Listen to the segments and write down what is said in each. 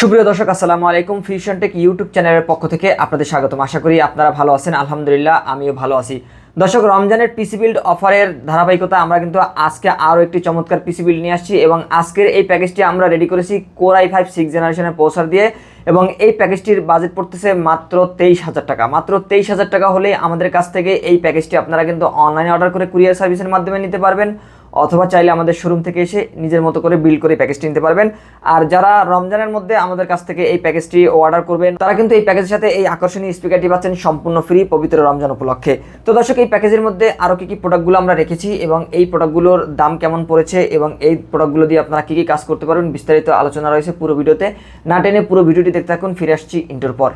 সুপ্রিয় দর্শক, আসসালামু আলাইকুম। ফিউশন টেক ইউটিউব চ্যানেলের পক্ষ থেকে আপনাদের স্বাগতম। আশা করি আপনারা ভালো আছেন। আলহামদুলিল্লাহ, আমিও ভালো আছি। দর্শক, রমজানের পিসি বিল্ড অফারের ধারাবাহিকতা আমরা কিন্তু আজকে আরও একটি চমৎকার পিসি বিল্ড নিয়ে আসছি এবং আজকের এই প্যাকেজটি আমরা রেডি করেছি কোরাই ফাইভ সিক্স জেনারেশনের পৌসার দিয়ে এবং এই প্যাকেজটির বাজেট পড়তেছে মাত্র তেইশ হাজার টাকা। মাত্র তেইশ হাজার টাকা হলে আমাদের কাছ থেকে এই প্যাকেজটি আপনারা কিন্তু অনলাইনে অর্ডার করে কুরিয়ার সার্ভিসের মাধ্যমে নিতে পারবেন। অথবা চাইলে আমাদের শোরুম থেকে এসে নিজের মতো করে বিল করে প্যাকেজটি নিতে পারবেন। আর যারা রমজানের মধ্যে আমাদের কাছ থেকে এই প্যাকেজটি অর্ডার করবেন, তারা কিন্তু এই প্যাকেজের সাথে এই আকর্ষণীয় স্পিকারটি পাচ্ছেন সম্পূর্ণ ফ্রি পবিত্র রমজান উপলক্ষে। তো দর্শক, এই প্যাকেজের মধ্যে আরও কী কী প্রোডাক্টগুলো আমরা রেখেছি এবং এই প্রোডাক্টগুলোর দাম কেমন পড়েছে এবং এই প্রোডাক্টগুলো দিয়ে আপনারা কী কী কাজ করতে পারবেন, বিস্তারিত আলোচনা রয়েছে পুরো ভিডিওতে। না টেনে পুরো ভিডিওটি দেখতে থাকুন, ফিরে আসছি ইন্টোর পর।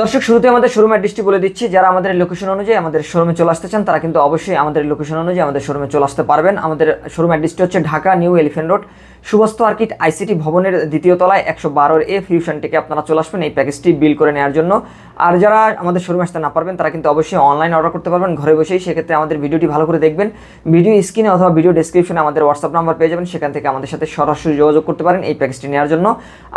দর্শক শুরুতে আমাদের শোরুম অ্যাড্রেসটি বলে দিচ্ছি। যারা আমাদের লোকেশন অনুযায়ী আমাদের শোরুমে চলে আসতে চান, তারা কিন্তু অবশ্যই আমাদের লোকেশন অনুযায়ী আমাদের শোরুমে চলে আসতে পারবেন। আমাদের শোরুম অ্যাড্রেসটি হচ্ছে Dhaka new elephant road. Subastu arcade ICT ভবনের দ্বিতীয় তলায় একশো বারোর এ ফিউশন থেকে আপনারা চলে আসবেন এই প্যাকেজটি বিল করে নেওয়ার জন্য। আর যারা আমাদের শোরুমে আসতে না পারবেন, তারা কিন্তু অবশ্যই অনলাইন অর্ডার করতে পারবেন ঘরে বসেই। সেক্ষেত্রে আমাদের ভিডিওটি ভালো করে দেখবেন। ভিডিও স্ক্রিনে অথবা ভিডিও ডেসক্রিপশনে আমাদের হোয়াটসঅ্যাপ নাম্বার পেয়ে যাবেন। সেখান থেকে আমাদের সাথে সরাসরি যোগাযোগ করতে পারেন এই প্যাকেজটি নেওয়ার জন্য।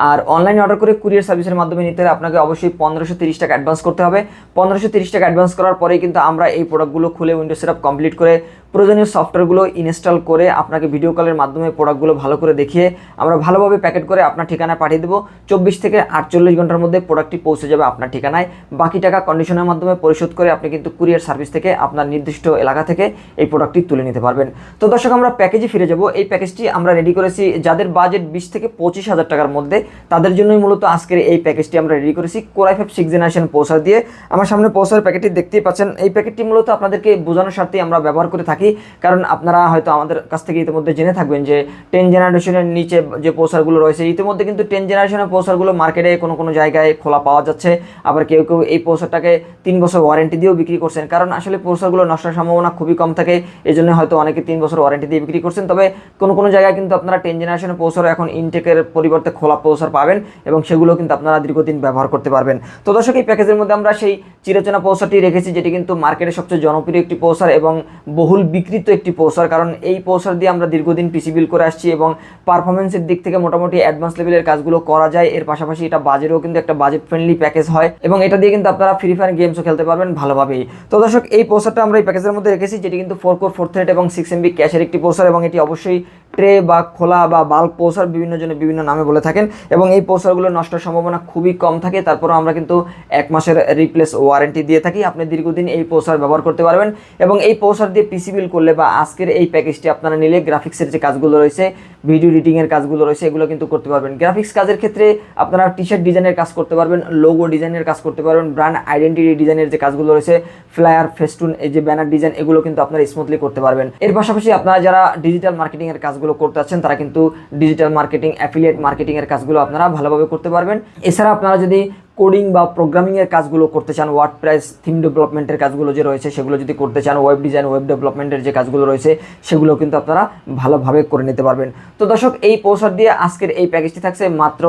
আর অনলাইন অর্ডার করে কুরিয়ার সার্ভিসের মাধ্যমে নিতে হলে আপনাকে অবশ্যই পনেরোশো তিরিশ টাকা অ্যাডভান্স করতে হবে। পনেরোশো তিরিশ টাকা অ্যাডভান্স করার পরেই কিন্তু আমরা এই প্রোডাক্টগুলো খুলে উইন্ডো সেটআপ কমপ্লিট করে প্রয়োজনীয় সফটওয়্যারগুলো ইনস্টল করে আপনাকে ভিডিও কলের মাধ্যমে প্রোডাক্টগুলো ভালো করে দেখিয়ে আমরা ভালোভাবে প্যাকেট করে আপনার ঠিকানায় পাঠিয়ে দেবো। চব্বিশ থেকে আটচল্লিশ ঘণ্টার মধ্যে প্রোডাক্টটি পৌঁছে যাবে আপনার ঠিকানায়। বাকি টাকা কন্ডিশনের মাধ্যমে পরিশোধ করে আপনি কিন্তু কুরিয়ার সার্ভিস থেকে আপনার নির্দিষ্ট এলাকা থেকে এই প্রোডাক্টটি তুলে নিতে পারবেন। তো দর্শক, আমরা প্যাকেজে ফিরে যাব। এই প্যাকেজটি আমরা রেডি করেছি যাদের বাজেট বিশ থেকে পঁচিশ হাজার টাকার মধ্যে, তাদের জন্যই মূলত আজকের এই প্যাকেজটি আমরা রেডি করেছি কোরাই ফাইভ সিক্স জেনারেশন পৌঁছার দিয়ে। আমার সামনে পৌঁছার প্যাকেটটি দেখতেই পাচ্ছেন। এই প্যাকেটটি মূলত আপনাদেরকে বোঝানোর স্বার্থে আমরা ব্যবহার করে থাকি। কারণ আপনারা হয়তো আমাদের কাছ থেকে ইতিমধ্যে জেনে থাকবেন যে টেন জেনারেশনের নিচে যে পৌঁছারগুলো রয়েছে, ইতিমধ্যে কিন্তু টেন জেনারেশনের পৌঁছারগুলো মার্কেটে কোনো কোনো জায়গায় খোলা পাওয়া যাচ্ছে। আবার কেউ কেউ এই পৌঁছারটাকে তিন বছর ওয়ারেন্টি দিয়েও বিক্রি করছেন, কারণ আসলে পৌঁছারগুলো নষ্টের সম্ভাবনা খুবই কম থাকে এই জন্য হয়তো অনেকে তিন বছর ওয়ারেন্টি দিয়ে বিক্রি করছেন। তবে কোনো কোনো জায়গায় কিন্তু আপনারা টেন জেনারেশনের পৌঁছার এখন ইনটেকের পরিবর্তে খোলা পৌঁছার পাবেন এবং সেগুলো কিন্তু আপনারা দীর্ঘদিন ব্যবহার করতে পারবেন। তো দর্শক, এই প্যাকেজের মধ্যে আমরা সেই চিরচেনা পৌঁছাটি রেখেছি, যেটি কিন্তু মার্কেটে সবচেয়ে জনপ্রিয় একটি পৌঁছার এবং বহুল বিকৃত একটি পৌসার কারণ এই পৌসার দিয়ে আমরা দীর্ঘদিন পিসি বিল করে আসছি এবং পারফরমেন্সের দিক থেকে মোটামুটি অ্যাডভান্স লেভেলের কাজগুলো করা যায়। এর পাশাপাশি এটা বাজেটও কিন্তু একটা বাজেট ফ্রেন্ডলি প্যাকেজ হয় এবং এটা দিয়ে কিন্তু আপনারা ফ্রি ফায়ার গেমসও খেলতে পারবেন ভালোভাবেই। তো দর্শক, এই পৌঁছারটা আমরা এই প্যাকেজের মধ্যে রেখেছি, যেটি কিন্তু ফোর কোর ফোর থ্রেড এবং সিক্স এমবি ক্যাশের একটি পৌঁছার এবং এটি অবশ্যই ট্রে বা খোলা বা বাল্ব পৌসার বিভিন্ন জন্য বিভিন্ন নামে বলে থাকেন এবং এই পৌসারগুলো নষ্টের সম্ভাবনা খুবই কম থাকে। তারপরও আমরা কিন্তু এক মাসের রিপ্লেস ওয়ারেন্টি দিয়ে থাকি। আপনি দীর্ঘদিন এই পৌসার ব্যবহার করতে পারবেন এবং এই পৌসার দিয়ে পিসি বিল করলে বা আজকের এই প্যাকেজটি আপনারা নিলে গ্রাফিক্সের যে কাজগুলো রয়েছে ভিডিও এডিটিংয়ের কাজগুলো রয়েছে, এগুলো কিন্তু করতে পারবেন। গ্রাফিক্স কাজের ক্ষেত্রে আপনারা টি শার্ট ডিজাইনের কাজ করতে পারবেন লোগো ডিজাইনের কাজ করতে পারবেন ব্র্যান্ড আইডেন্টিটি ডিজাইনের যে কাজগুলো রয়েছে ফ্লায়ার ফেস্টুন এই যে ব্যানার ডিজাইন এগুলো কিন্তু আপনারা স্মুথলি করতে পারবেন। এর পাশাপাশি আপনারা যারা ডিজিটাল মার্কেটিংয়ের কাজগুলো করতে আছেন তারা কিন্তু ডিজিটাল মার্কেটিং অ্যাফিলিয়েট মার্কেটিংয়ের কাজগুলো আপনারা ভালোভাবে করতে পারবেন। এছাড়া আপনারা যদি কোডিং বা প্রোগ্রামিংয়ের কাজগুলো করতে চান ওয়ার্ড প্রাইস থিম ডেভেলপমেন্টের কাজগুলো যে রয়েছে সেগুলো যদি করতে চান ওয়েব ডিজাইন ওয়েব ডেভেলপমেন্টের যে কাজগুলো রয়েছে সেগুলো কিন্তু আপনারা ভালোভাবে করে নিতে পারবেন। তো দর্শক, এই পৌঁছার দিয়ে আজকের এই প্যাকেজটি থাকছে মাত্র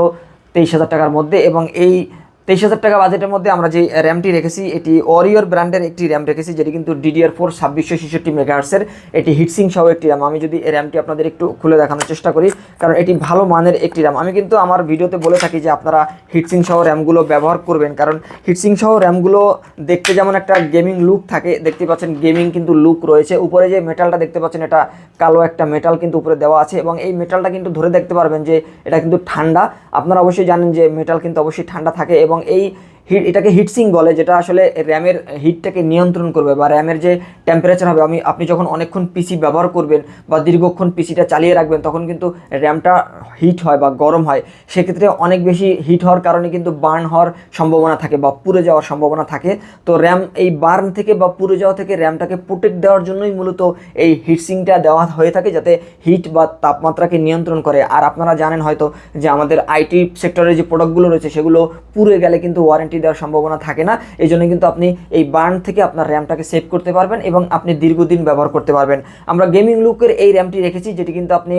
তেইশ হাজার টাকার মধ্যে এবং এই তেইশ হাজার টাকা বাজেটের মধ্যে আমরা যে র্যামটি রেখেছি, এটি ওরিওর ব্র্যান্ডের একটি র্যাম রেখেছি, যেটি কিন্তু ডিডিআর ফোর ছাব্বিশশো ছেষট্টি মেগাহার্সের এটি হিটসিং সহ একটি র্যাম আমি যদি এই র্যামটি আপনাদের একটু খুলে দেখানোর চেষ্টা করি, কারণ এটি ভালো মানের একটি র্যাম আমি কিন্তু আমার ভিডিওতে বলে থাকি যে আপনারা হিটসিং সহ র্যামগুলো ব্যবহার করবেন, কারণ হিটসিং সহ র্যামগুলো দেখতে যেমন একটা গেমিং লুক থাকে, দেখতে পাচ্ছেন গেমিং কিন্তু লুক রয়েছে। উপরে যে মেটালটা দেখতে পাচ্ছেন, এটা কালো একটা মেটাল কিন্তু উপরে দেওয়া আছে, এবং এই মেটালটা কিন্তু ধরে দেখতে পারবেন যে এটা কিন্তু ঠান্ডা। আপনারা অবশ্যই জানেন যে মেটাল কিন্তু অবশ্যই ঠান্ডা থাকে, এবং এই হিট এটাকে হিটসিং বলে, যেটা আসলে র্যামের হিটটাকে নিয়ন্ত্রণ করবে বা র্যামের যে টেম্পারেচার হবে, আমি, আপনি যখন অনেকক্ষণ পিসি ব্যবহার করবেন বা দীর্ঘক্ষণ পিসিটা চালিয়ে রাখবেন, তখন কিন্তু র্যামটা হিট হয় বা গরম হয়। সেক্ষেত্রে অনেক বেশি হিট হওয়ার কারণে কিন্তু বার্ন হওয়ার সম্ভাবনা থাকে বা পুড়ে যাওয়ার সম্ভাবনা থাকে। তো র্যাম এই বার্ন থেকে বা পুড়ে যাওয়া থেকে র্যামটাকে প্রোটেক্ট দেওয়ার জন্যই মূলত এই হিটসিংটা দেওয়া হয়ে থাকে, যাতে হিট বা তাপমাত্রাকে নিয়ন্ত্রণ করে। আর আপনারা জানেন হয়তো যে আমাদের আইটি সেক্টরের যে প্রোডাক্টগুলো রয়েছে, সেগুলো পুড়ে গেলে কিন্তু ওয়ারেন্টি দেওয়ার সম্ভাবনা থাকে না। এই জন্য কিন্তু আপনি এই বার্ন থেকে আপনার র্যামটাকে সেভ করতে পারবেন এবং আপনি দীর্ঘদিন ব্যবহার করতে পারবেন। আমরা গেমিং লুকের এই র্যামটি রেখেছি, যেটি কিন্তু আপনি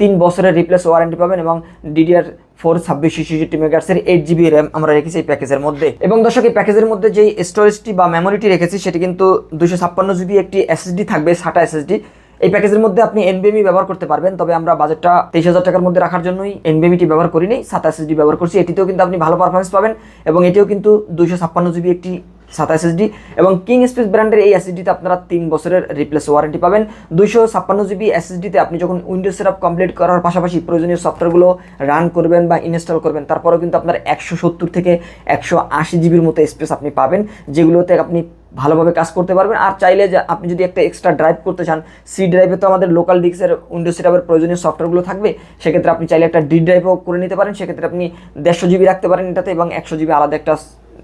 তিন বছরের রিপ্লেস ওয়ারেন্টি পাবেন এবং ডিডিআর ফোর ছাব্বিশ ছেষট্টি মেগার্সের এইট জিবি র্যাম আমরা রেখেছি এই প্যাকেজের মধ্যে। এবং দর্শক, এই প্যাকেজের মধ্যে যেই স্টোরেজটি বা মেমোরিটি রেখেছি, সেটি কিন্তু দুশো ছাপ্পান্ন জিবি একটি এসএসডি থাকবে সাটা এসএসডি এই প্যাকেজের মধ্যে আপনি এনবিএমই ব্যবহার করতে পারবেন, তবে আমরা বাজেটটা তেইশ হাজার টাকার মধ্যে রাখার জন্যই এনবিএমইটি ব্যবহার করিনি সাতাশ এসডি ব্যবহার করছি। এটিতেও কিন্তু আপনি ভালো পারফরমেন্স পাবেন এবং এটিও কিন্তু দুইশো ছাপ্পান্ন জিবি একটি সাতাশ এসডি এবং কিং স্পেস ব্র্যান্ডের এই এসএসডিতে আপনারা তিন বছরের রিপ্লেস ওয়ারেন্টি পাবেন। দুইশো ছাপ্পান্ন জিবি এসএসডিতে আপনি যখন উইন্ডোজ সেটআপ কমপ্লিট করার পাশাপাশি প্রয়োজনীয় সফটওয়্যারগুলো রান করবেন বা ইনস্টল করবেন, তারপরেও কিন্তু আপনার একশো সত্তর থেকে একশো আশি জিবির মতো স্পেস আপনি পাবেন, যেগুলোতে আপনি ভালোভাবে কাজ করতে পারবেন। আর চাইলে যে আপনি যদি একটা এক্সট্রা ড্রাইভ করতে চান সি ড্রাইভে তো আমাদের লোকাল ডিস্কের উইন্ডোজ সেটআপের প্রয়োজনীয় সফটওয়্যারগুলো থাকবে। সেক্ষেত্রে আপনি চাইলে একটা ডি ড্রাইভও করে নিতে পারেন। সেক্ষেত্রে আপনি দেড়শো জিবি রাখতে পারেন এটাতে এবং একশো জিবি আলাদা একটা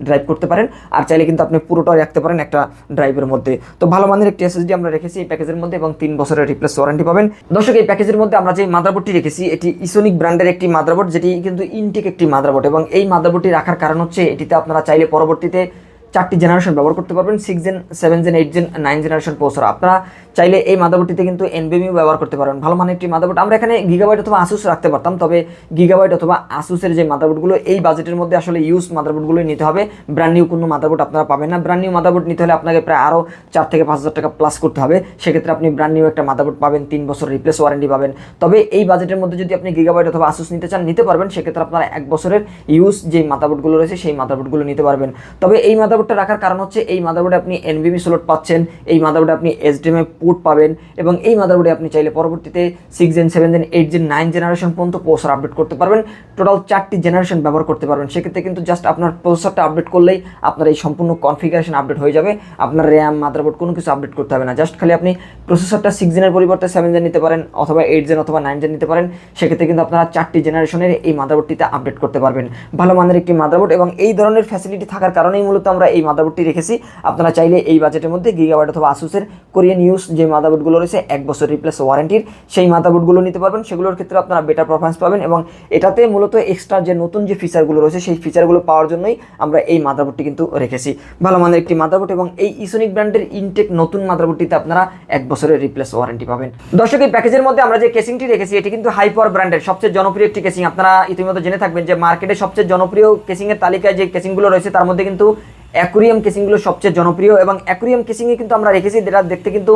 ড্রাইভ করতে পারেন। আর চাইলে কিন্তু আপনি পুরোটাই রাখতে পারেন একটা ড্রাইভের মধ্যে। তো ভালো মানের একটি এসএসডি আমরা রেখেছি এই প্যাকেজের মধ্যে এবং তিন বছরের রিপ্লেস ওয়ারেন্টি পাবেন। দর্শক, এই প্যাকেজের মধ্যে আমরা যে মাদারবোর্ডটি রেখেছি, এটি ইসোনিক ব্র্যান্ডের একটি মাদারবোর্ড, যেটি কিন্তু ইনটেক একটি মাদারবোর্ড এবং এই মাদারবোর্ডটি রাখার কারণ হচ্ছে এটিতে আপনারা চাইলে পরবর্তীতে চারটি জেনারেশন ব্যবহার করতে পারবেন six gen seven gen eight gen nine generation processor আপনারা চাইলে এই মাদারবোর্ডটিতে কিন্তু এনবিএমিও ব্যবহার করতে পারবেন ভালো মানের একটি মাদারবোর্ড। আমরা এখানে গিগাবাইট অথবা আসুস রাখতে পারতাম, তবে গিগাবাইট অথবা আসুসের যে মাদারবোর্ডগুলো, এই বাজেটের মধ্যে আসলে ইউজ মাদারবোর্ডগুলোই নিতে হবে। ব্র্যান্ড নিউ কোনো মাদারবোর্ড আপনারা পাবেন না। ব্র্যান্ড নিউ মাদারবোর্ড নিতে হলে আপনাকে প্রায় আরও চার থেকে পাঁচ হাজার টাকা প্লাস করতে হবে। সেক্ষেত্রে আপনি ব্র্যান্ড নিউ একটা মাদারবোর্ড পাবেন, তিন বছর রিপ্লেস ওয়ারেন্টি পাবেন। তবে এই বাজেটের মধ্যে যদি আপনি গিগাবাইট অথবা আসুস নিতে চান, নিতে পারবেন। সেক্ষেত্রে আপনারা এক বছরের ইউজ যে মাদারবোর্ডগুলো রয়েছে, সেই মাদারবোর্ডগুলো নিতে পারবেন। তবে এই মাদারবোর্ডটা রাখার কারণ হচ্ছে এই মাদারবোর্ডে আপনি এনবিবি স্লট পাচ্ছেন, এই মাদারবোর্ডে আপনি এইচডিএমআই পোর্ট পাবেন এবং এই মাদারবোর্ডে আপনি চাইলে পরবর্তীতে six gen seven gen eight gen nine generation পর্যন্ত প্রসেসর আপডেট করতে পারবেন। টোটাল চারটি জেনারেশন ব্যবহার করতে পারবেন। সেক্ষেত্রে কিন্তু জাস্ট আপনার প্রসেসরটা আপডেট করলেই আপনার এই সম্পূর্ণ কনফিগারেশন আপডেট হয়ে যাবে। আপনার র্যাম মাদারবোর্ড কোনো কিছু আপডেট করতে হবে না। জাস্ট খালি আপনি প্রসেসরটা সিক্স জেনের পরিবর্তে সেভেন জেন নিতে পারেন অথবা এইট জেন অথবা নাইন জেন নিতে পারেন। সেক্ষেত্রে কিন্তু আপনারা চারটি জেনারেশনের এই মাদারবোর্ডটিতে আপডেট করতে পারবেন। ভালো মানের একটি মাদারবোর্ড এবং এই ধরনের ফ্যাসিলিটি থাকার কারণেই মূলত আমরা এই মাদারবোর্ডটি রেখেছি। আপনারা চাইলে এই বাজেটের মধ্যে গিগাবাইট অথবা আসুসের কোরিয়ান ইউজ যে মাদারবোর্ডগুলো রয়েছে, এক বছর রিপ্লেস ওয়ারেন্টির সেই মাদারবোর্ডগুলো নিতে পারবেন। সেগুলোর ক্ষেত্রে আপনারা বেটার পারফরমেন্স পাবেন এবং এটাতে মূলত এক্সট্রা যে নতুন যে ফিচারগুলো রয়েছে, সেই ফিচারগুলো পাওয়ার জন্যই আমরা এই মাদারবোর্ডটি কিন্তু রেখেছি। ভালো মানের একটি মাদারবোর্ড এবং এই ইসোনিক ব্র্যান্ডের ইনটেক নতুন মাদারবোর্ডটিতে আপনারা এক বছরের রিপ্লেস ওয়ারেন্টি পাবেন। দর্শক, এই প্যাকেজের মধ্যে আমরা যে কেসিংটি রেখেছি, এটি কিন্তু হাই পাওয়ার ব্র্যান্ডের সবচেয়ে জনপ্রিয় একটি কেসিং আপনারা ইতিমধ্যে জেনে থাকবেন যে মার্কেটে সবচেয়ে জনপ্রিয় কেসিংয়ের তালিকায় যে কেসিংগুলো রয়েছে, তার মধ্যে কিন্তু অ্যাকুরিয়াম কেসিংগুলো সবচেয়ে জনপ্রিয় এবং অ্যাকুরিয়াম কেসিংয়ে কিন্তু আমরা রেখেছি যেটা দেখতে কিন্তু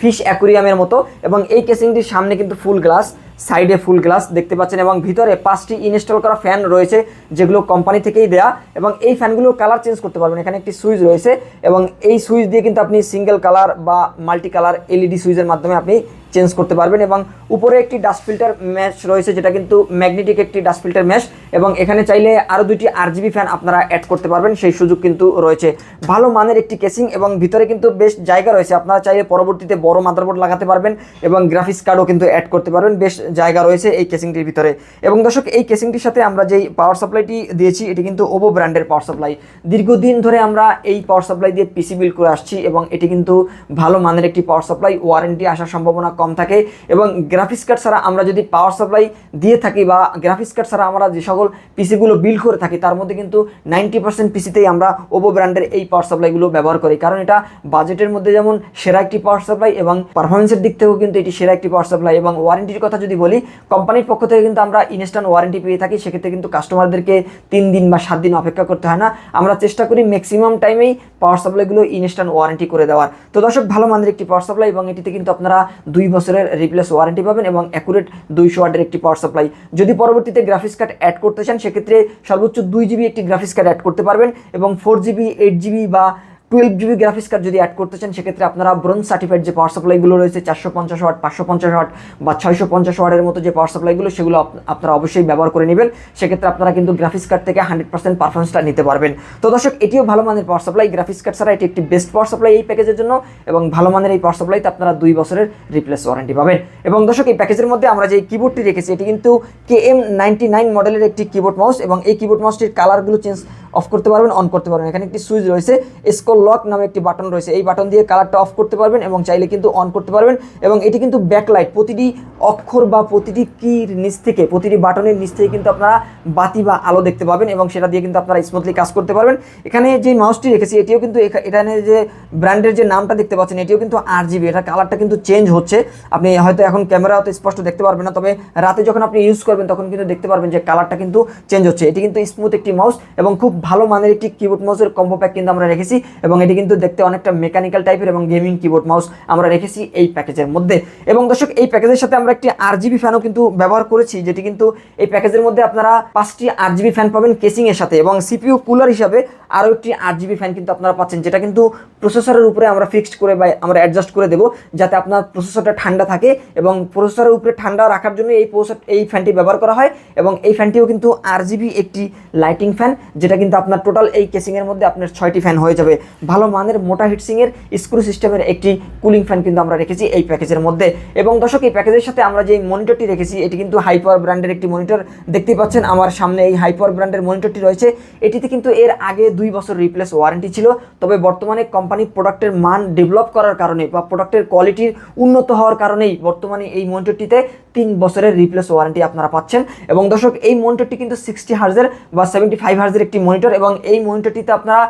ফিশ অ্যাকুরিয়ামের মতো এবং এই কেসিংটির সামনে কিন্তু ফুল গ্লাস, সাইডে ফুল গ্লাস দেখতে পাচ্ছেন এবং ভিতরে পাঁচটি ইনস্টল করা ফ্যান রয়েছে যেগুলো কোম্পানি থেকেই দেয়া এবং এই ফ্যানগুলোর কালার চেঞ্জ করতে পারবেন। এখানে একটি সুইচ রয়েছে এবং এই সুইচ দিয়ে কিন্তু আপনি সিঙ্গেল কালার বা মাল্টি কালার এলইডি সুইচের মাধ্যমে আপনি চেঞ্জ করতে পারবেন এবং উপরে একটি ডাস্ট ফিল্টার ম্যাশ রয়েছে, যেটা কিন্তু ম্যাগনেটিক একটি ডাস্ট ফিল্টার ম্যাশ এবং এখানে চাইলে আরও দুইটি আরজিবি ফ্যান আপনারা অ্যাড করতে পারবেন, সেই সুযোগ কিন্তু রয়েছে। ভালো মানের একটি কেসিং এবং ভিতরে কিন্তু বেশ জায়গা রয়েছে, আপনারা চাইলে পরবর্তীতে বড় মাদারবোর্ড লাগাতে পারবেন এবং গ্রাফিক্স কার্ডও কিন্তু অ্যাড করতে পারবেন, বেশ জায়গা রয়েছে এই কেসিংটির ভিতরে। এবং দর্শক, এই কেসিংটির সাথে আমরা যেই পাওয়ার সাপ্লাইটি দিয়েছি, এটি কিন্তু ওভো ব্র্যান্ডের পাওয়ার সাপ্লাই দীর্ঘদিন ধরে আমরা এই পাওয়ার সাপ্লাই দিয়ে পিসি বিল করে আসছি এবং এটি কিন্তু ভালো মানের একটি পাওয়ার সাপ্লাই ওয়ারেন্টি আসার সম্ভাবনা কম থাকে এবং গ্রাফিক্স কার্ড ছাড়া আমরা যদি পাওয়ার সাপ্লাই দিয়ে থাকি বা গ্রাফিক্স কার্ড ছাড়া আমরা যে সকল পিসিগুলো বিল্ড করে থাকি, তার মধ্যে কিন্তু নাইনটি পার্সেন্ট পিসিতেই আমরা ওপো ব্র্যান্ডের এই পাওয়ার সাপ্লাইগুলো ব্যবহার করি। কারণ এটা বাজেটের মধ্যে যেমন সেরা একটি পাওয়ার সাপ্লাই এবং পারফরমেন্সের দিক থেকেও কিন্তু এটি সেরা একটি পাওয়ার সাপ্লাই এবং ওয়ারেন্টির কথা যদি বলি কোম্পানির পক্ষ থেকে কিন্তু আমরা ইনস্ট্যান্ট ওয়ারেন্টি পেয়ে থাকি। সেক্ষেত্রে কিন্তু কাস্টমারদেরকে তিন দিন বা সাত দিন অপেক্ষা করতে হয় না। আমরা চেষ্টা করি ম্যাক্সিমাম টাইমেই পাওয়ার সাপ্লাইগুলো ইনস্ট্যান্ট ওয়ারেন্টি করে দেওয়ার। তো দর্শক, ভালো মানের একটি পাওয়ার সাপ্লাই এবং এটিতে কিন্তু আপনারা দুই বছরের রিপ্লেস ওয়ারেন্টি পাবেন এবং অ্যাকুরেট দুইশো ওয়ার্ডের একটি পাওয়ার সাপ্লাই যদি পরবর্তীতে গ্রাফিক্স কার্ড অ্যাড করতে চান, সেক্ষেত্রে সর্বোচ্চ দুই জিবি একটি গ্রাফিক্স কার্ড অ্যাড করতে পারবেন এবং ফোর জিবি এইট জিবি বা টুয়েলভ জিবি গ্রাফিক্স কার্ড যদি অ্যাড করতে চান, সেক্ষেত্রে আপনারা ব্রোঞ্জ সার্টিফাইড যে পাওয়ার সাপ্লাইগুলো রয়েছে, চারশো পঞ্চাশ ওয়াট পাঁচশো পঞ্চাশ ওয়াট বা ছয়শো পঞ্চাশ ওয়াটের মতো যে পাওয়ার সাপ্লাইগুলো সেগুলো আপনারা অবশ্যই ব্যবহার করে নেবেন। সেক্ষেত্রে আপনারা কিন্তু গ্রাফিক্স কার্ড থেকে হান্ড্রেড পার্সেন্ট পারফরমেন্সটা নিতে পারবেন। তো দর্শক, এটিও ভালো মানের পাওয়ার সাপ্লাই গ্রাফিক্স কার্ড ছাড়া এটি একটি বেস্ট পাওয়ার সাপ্লাই এই প্যাকেজের জন্য এবং ভালো মানের এই পাওয়ার সাপ্লাইতে আপনারা দুই বছরের রিপ্লেস ওয়ারেন্টি পাবেন। এবং দর্শক, এই প্যাকেজের মধ্যে আমরা যে কিবোর্ডটি রেখেছি, এটি কিন্তু কে এম নাইনটি নাইন মডেলের একটি কিবোর্ড মাউস এবং এই কিবোর্ড মাউসটির কালারগুলো চেঞ্জ অফ করতে পারবেন অন করতে পারবেন। এখানে একটি সুইচ রয়েছে স্কোর লক নামে একটি বাটন রয়েছে। এই বাটন দিয়ে কালারটা অফ করতে পারবেন এবং চাইলে কিন্তু অন করতে পারবেন এবং এটি কিন্তু ব্যাকলাইট প্রতিটি অক্ষর বা প্রতিটি কির নিচ থেকে, প্রতিটি বাটনের নিচ থেকে কিন্তু আপনারা বাতি বা আলো দেখতে পাবেন এবং সেটা দিয়ে কিন্তু আপনারা স্মুথলি কাজ করতে পারবেন। এখানে যে মাউসটি রেখেছি, এটিও কিন্তু এখা- এখানে যে ব্র্যান্ডের যে নামটা দেখতে পাচ্ছেন, এটিও কিন্তু আর জিবি এটা কালারটা কিন্তু চেঞ্জ হচ্ছে। আপনি হয়তো এখন ক্যামেরা অত স্পষ্ট দেখতে পারবেন না, তবে রাতে যখন আপনি ইউজ করবেন, তখন কিন্তু দেখতে পারবেন যে কালারটা কিন্তু চেঞ্জ হচ্ছে। এটি কিন্তু স্মুথ একটি মাউস এবং খুব ভালো মানের একটি কিবোর্ড মাউসের কম্বো প্যাক কিন্তু আমরা রেখেছি এবং এটি কিন্তু দেখতে অনেকটা মেকানিক্যাল টাইপের এবং গেমিং কিবোর্ড মাউস আমরা রেখেছি এই প্যাকেজের মধ্যে। এবং দর্শক, এই প্যাকেজের সাথে আমরা একটি আর জিবি ফ্যানও কিন্তু ব্যবহার করেছি, যেটি কিন্তু এই প্যাকেজের মধ্যে আপনারা পাঁচটি আট জিবি ফ্যান পাবেন কেসিংয়ের সাথে এবং সিপিইউ কুলার হিসাবে আরও একটি আট জিবি ফ্যান কিন্তু আপনারা পাচ্ছেন, যেটা কিন্তু প্রসেসরের উপরে আমরা ফিক্সড করে বা আমরা অ্যাডজাস্ট করে দেবো, যাতে আপনার প্রসেসরটা ঠান্ডা থাকে এবং প্রসেসরের উপরে ঠান্ডা রাখার জন্য এই প্রসেসর এই ফ্যানটি ব্যবহার করা হয় এবং এই ফ্যানটিও কিন্তু আর একটি লাইটিং ফ্যান যেটা কিন্তু আপনার টোটাল এই কেসিংয়ের মধ্যে আপনার ছয়টি ফ্যান হয়ে যাবে। ভালো মানের মোটা হিটসিংয়ের স্ক্রু সিস্টেমের একটি কুলিং ফ্যান কিন্তু আমরা রেখেছি এই প্যাকেজের মধ্যে। এবং দর্শক, এই প্যাকেজের সাথে আমরা যে মনিটরটি রেখেছি, এটি কিন্তু হাইপাওয়ার ব্র্যান্ডের একটি মনিটর দেখতেই পাচ্ছেন আমার সামনে এই হাইপাওয়ার ব্র্যান্ডের মনিটরটি রয়েছে। এটিতে কিন্তু এর আগে দুই বছর রিপ্লেস ওয়ারেন্টি ছিল, তবে বর্তমানে কোম্পানি প্রোডাক্টের মান ডেভেলপ করার কারণে বা প্রোডাক্টের কোয়ালিটির উন্নত হওয়ার কারণেই বর্তমানে এই মনিটরটিতে তিন বছরের রিপ্লেস ওয়ারেন্টি আপনারা পাচ্ছেন। এবং দর্শক, এই মনিটরটি কিন্তু সিক্সটি হার্জের বা সেভেন্টি ফাইভ হার্জের একটি মনিটর এবং এই মনিটরটিতে আপনারা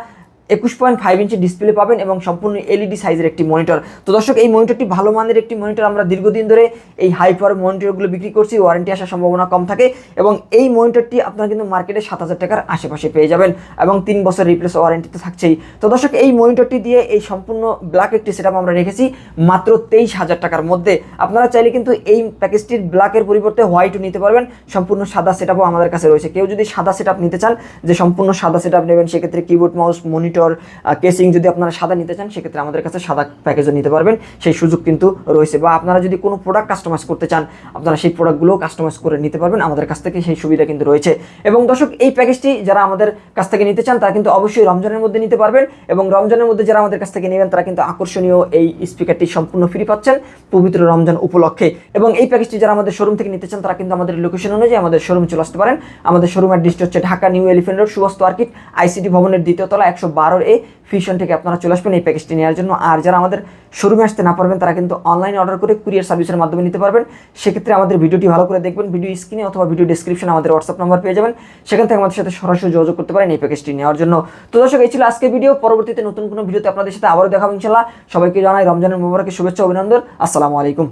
একুশ পয়েন্ট ফাইভ ইঞ্চি ডিসপ্লে পাবেন এবং সম্পূর্ণ এলইডি সাইজের একটি মনিটর তো দর্শক, এই মনিটরটি ভালো মানের একটি মনিটর আমরা দীর্ঘদিন ধরে এই হাই পাওয়ার মনিটরগুলো বিক্রি করছি ওয়ারেন্টি আসার সম্ভাবনা কম থাকে এবং এই মনিটরটি আপনারা কিন্তু মার্কেটে সাত হাজার টাকার আশেপাশে পেয়ে যাবেন এবং তিন বছর রিপ্লেস ওয়ারেন্টি তো থাকছেই। তো দর্শক, এই মনিটরটি দিয়ে এই সম্পূর্ণ ব্ল্যাক একটি সেটআপ আমরা রেখেছি মাত্র তেইশ হাজার টাকার মধ্যে। আপনারা চাইলে কিন্তু এই প্যাকেজটির ব্ল্যাকের পরিবর্তে হোয়াইটও নিতে পারবেন। সম্পূর্ণ সাদা সেটআপও আমাদের কাছে রয়েছে। কেউ যদি সাদা সেটআপ নিতে চান, যে সম্পূর্ণ সাদা সেটআপ নেবেন, সেক্ষেত্রে কিবোর্ড মাউস মনিটর কেসিং যদি আপনারা সাদা নিতে চান, সেক্ষেত্রে আমাদের কাছে সাদা প্যাকেজও নিতে পারবেন। সেই সুযোগ কিন্তু রয়েছে। বা আপনারা যদি কোনো প্রোডাক্ট কাস্টমাইজ করতে চান, আপনারা সেই প্রোডাক্টগুলো কাস্টমাইজ করে নিতে পারবেন। আমাদের কাছ থেকে সেই সুবিধা কিন্তু রয়েছে। এবং দর্শক, এই প্যাকেজটি যারা আমাদের কাছ থেকে নিতে চান, তারা কিন্তু অবশ্যই রমজানের মধ্যে নিতে পারবেন। এবং রমজানের মধ্যে যারা আমাদের কাছ থেকে নেবেন, তারা কিন্তু আকর্ষণীয় এই স্পিকারটি সম্পূর্ণ ফ্রি পাচ্ছেন পবিত্র রমজান উপলক্ষে। এবং এই প্যাকেজটি যারা আমাদের শোরুম থেকে নিতে চান, তারা কিন্তু আমাদের লোকেশন অনুযায়ী আমাদের শোরুম চলে আসতে পারেন। আমাদের শোরুম অ্যাড্রেস হচ্ছে Dhaka new elephant road Subastu arcade, ICT ভবনের দ্বিতীয় তলা, একশো বারোর এ ফিশন থেকে আপনারা চলে আসবেন এই প্যাকেজটি নেওয়ার জন্য। আর যারা আমাদের শোরুমে আসতে না পারবেন, তারা কিন্তু অনলাইনে অর্ডার করে কুরিয়ার সার্ভিসের মাধ্যমে নিতে পারবেন। সেক্ষেত্রে আমাদের ভিডিওটি ভালো করে দেখবেন ভিডিও স্ক্রিনে অথবা ভিডিও ডিসক্রিপশনে আমাদের হোয়াটসঅ্যাপ নাম্বার পেয়ে যাবেন। সেখান থেকে আমাদের সাথে সরাসরি যোগাযোগ করতে পারেন এই প্যাকেজটি নেওয়ার জন্য। তো দর্শক, এই ছিল আজকের ভিডিও পরবর্তীতে নতুন কোনো ভিডিওতে আপনাদের সাথে আবারও দেখাবো ইনশাল্লাহ সবাইকে জানাই রমজানের মোবারকের শুভেচ্ছা, অভিনন্দন। আসসালামু আলাইকুম।